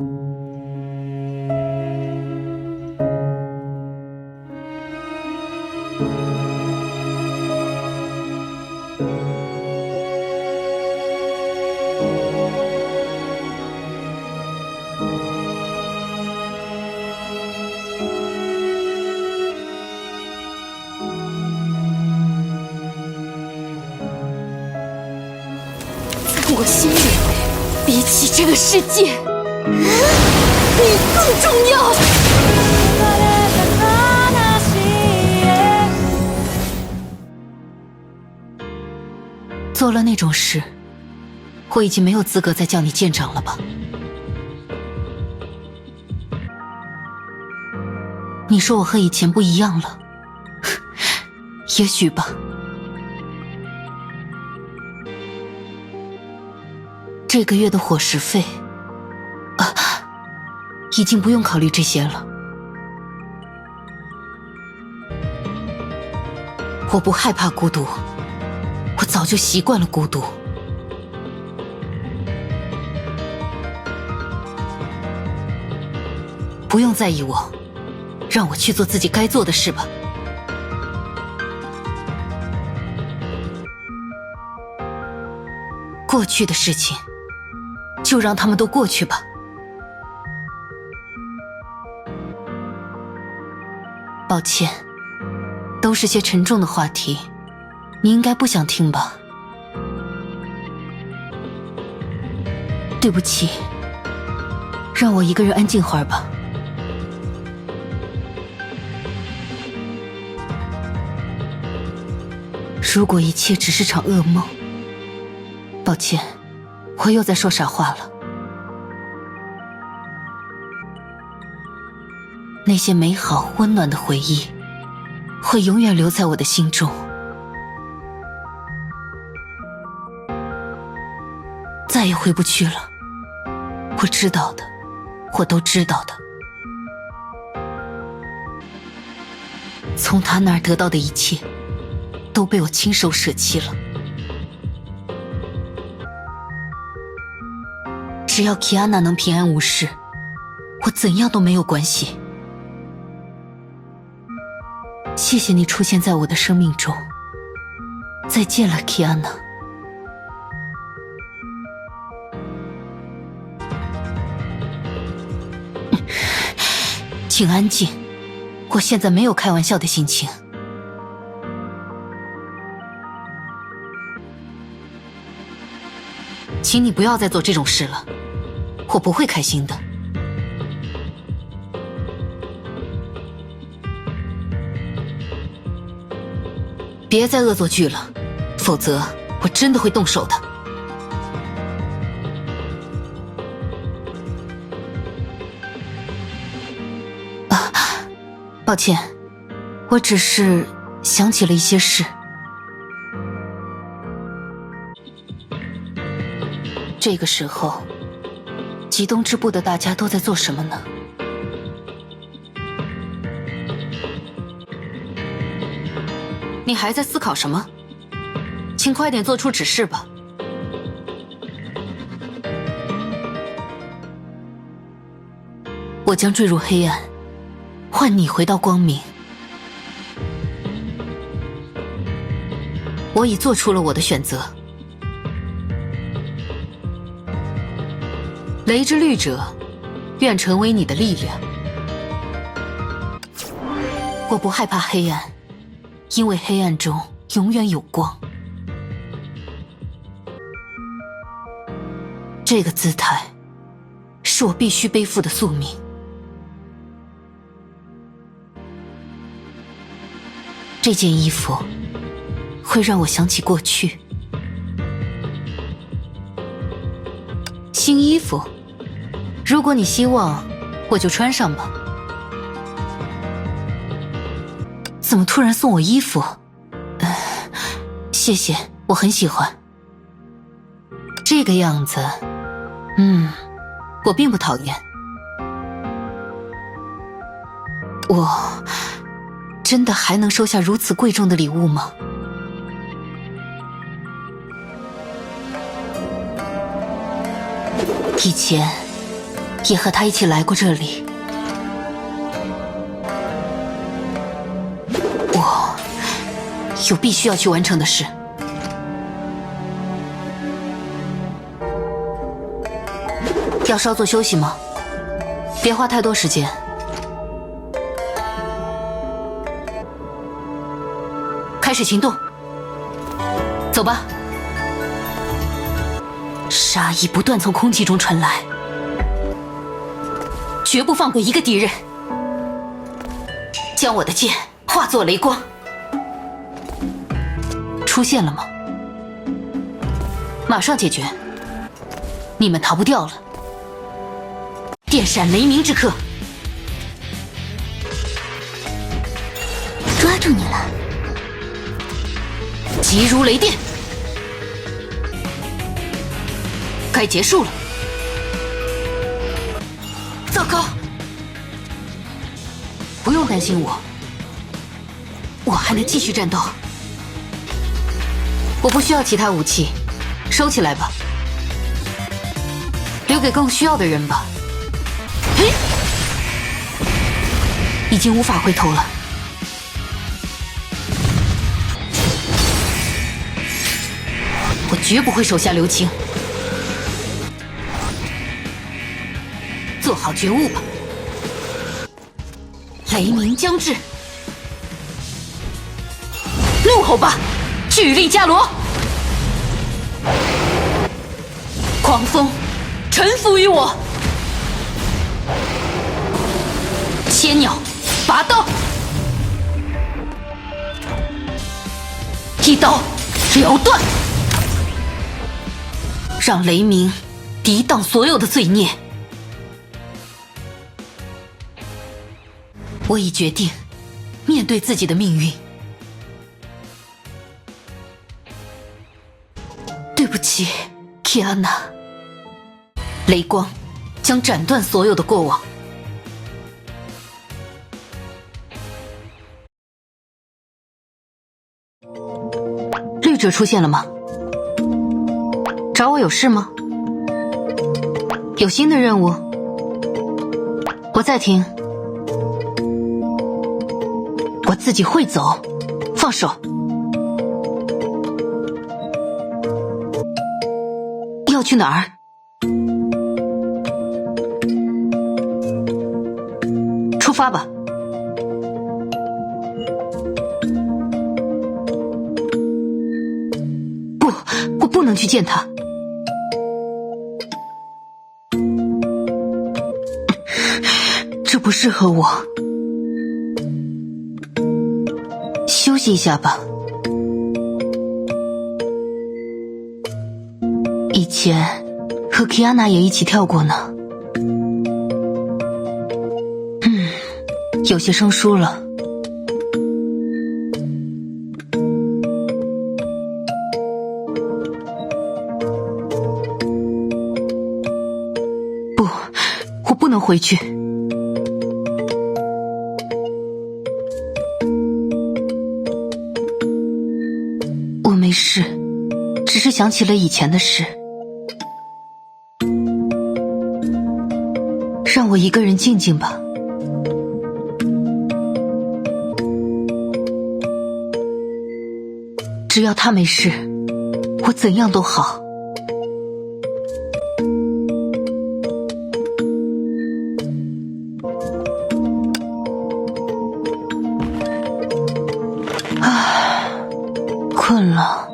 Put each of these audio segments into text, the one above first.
在我心里，比起这个世界，你更重要。做了那种事，我已经没有资格再叫你舰长了吧？你说我和以前不一样了，也许吧。这个月的伙食费，已经不用考虑这些了。我不害怕孤独，我早就习惯了孤独。不用在意我，让我去做自己该做的事吧。过去的事情，就让他们都过去吧。抱歉，都是些沉重的话题，你应该不想听吧？对不起，让我一个人安静会儿吧。如果一切只是场噩梦，抱歉，我又在说傻话了。那些美好温暖的回忆，会永远留在我的心中。再也回不去了。我知道的，我都知道的。从他那儿得到的一切，都被我亲手舍弃了。只要吉安娜能平安无事，我怎样都没有关系。谢谢你出现在我的生命中。再见了，吉安娜。请安静，我现在没有开玩笑的心情。请你不要再做这种事了，我不会开心的。别再恶作剧了，否则我真的会动手的。啊，抱歉，我只是想起了一些事。这个时候，极东支部的大家都在做什么呢？你还在思考什么？请快点做出指示吧。我将坠入黑暗，换你回到光明。我已做出了我的选择。雷之律者，愿成为你的力量。我不害怕黑暗，因为黑暗中永远有光。这个姿态，是我必须背负的宿命。这件衣服，会让我想起过去。新衣服。如果你希望，我就穿上吧。怎么突然送我衣服？谢谢，我很喜欢。这个样子，嗯，我并不讨厌。我真的还能收下如此贵重的礼物吗？以前。也和他一起来过这里。有必须要去完成的事。要稍作休息吗？别花太多时间。开始行动，走吧。杀意不断从空气中传来，绝不放过一个敌人。将我的剑化作雷光，出现了吗？马上解决，你们逃不掉了。电闪雷鸣之刻，抓住你了！急如雷电，该结束了。糟糕，不用担心我，我还能继续战斗。我不需要其他武器，收起来吧，留给更需要的人吧。嘿，已经无法回头了。我绝不会手下留情，做好觉悟吧。雷鸣将至，怒吼吧，巨力伽罗！狂风，臣服于我。千鸟，拔刀，一刀了断，让雷鸣抵挡所有的罪孽。我已决定面对自己的命运。不起，k i a n a 雷光将斩断所有的过往。绿者出现了吗？找我有事吗？有新的任务？我在听。我自己会走，放手。要去哪儿？出发吧。不，我不能去见他。这不适合我。休息一下吧。前和 Kiana 也一起跳过呢。嗯，有些生疏了。不，我不能回去。我没事，只是想起了以前的事，我一个人静静吧。只要他没事，我怎样都好。困了，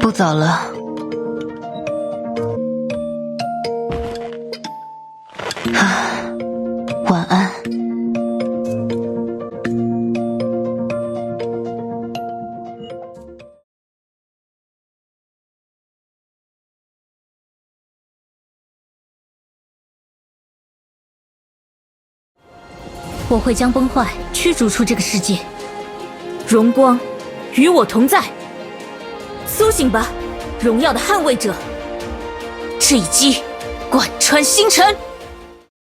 不早了，我会将崩坏驱逐出这个世界，荣光与我同在。苏醒吧，荣耀的捍卫者！这一击贯穿星辰。